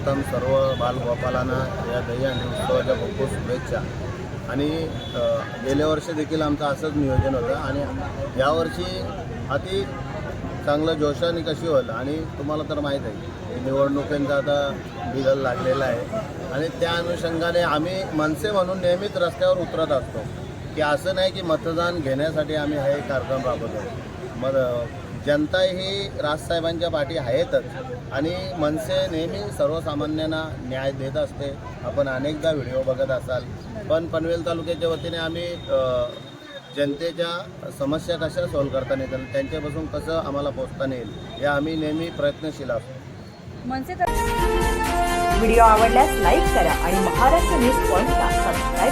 सर्वप्रथम प्रथम सर्व बालगोपालांना या दहीहंडी उत्सवाच्या खूप खूप शुभेच्छा. आणि गेल्या वर्षी देखील आमचं असंच नियोजन होतं आणि यावर्षी अति चांगलं जोशाने कशी होईल आणि तुम्हाला तर माहीत आहे की निवडणुकींचा आता बिगल लागलेला आहे. आणि त्या अनुषंगाने आम्ही मनसे म्हणून नेहमीच रस्त्यावर उतरत असतो की असं नाही की मतदान घेण्यासाठी आम्ही हा एक कार्यक्रम राबवतो. मग जनता ही राजसाहेबांच्या पाठी आहेतच. आणि मनसे नेहमी सर्वसामान्यांना न्याय देत असते. आपण अनेकदा व्हिडिओ बघत असाल. पण पनवेल तालुक्याच्या वतीने आम्ही जनतेच्या समस्या कशा सॉल्व्ह करता येतील त्यांच्यापासून कसं आम्हाला पोचता येईल या आम्ही नेहमी प्रयत्नशील असतो. मनसे व्हिडिओ आवडल्यास लाईक करा आणि महाराष्ट्र न्यूज पॉईंटला सबस्क्राईब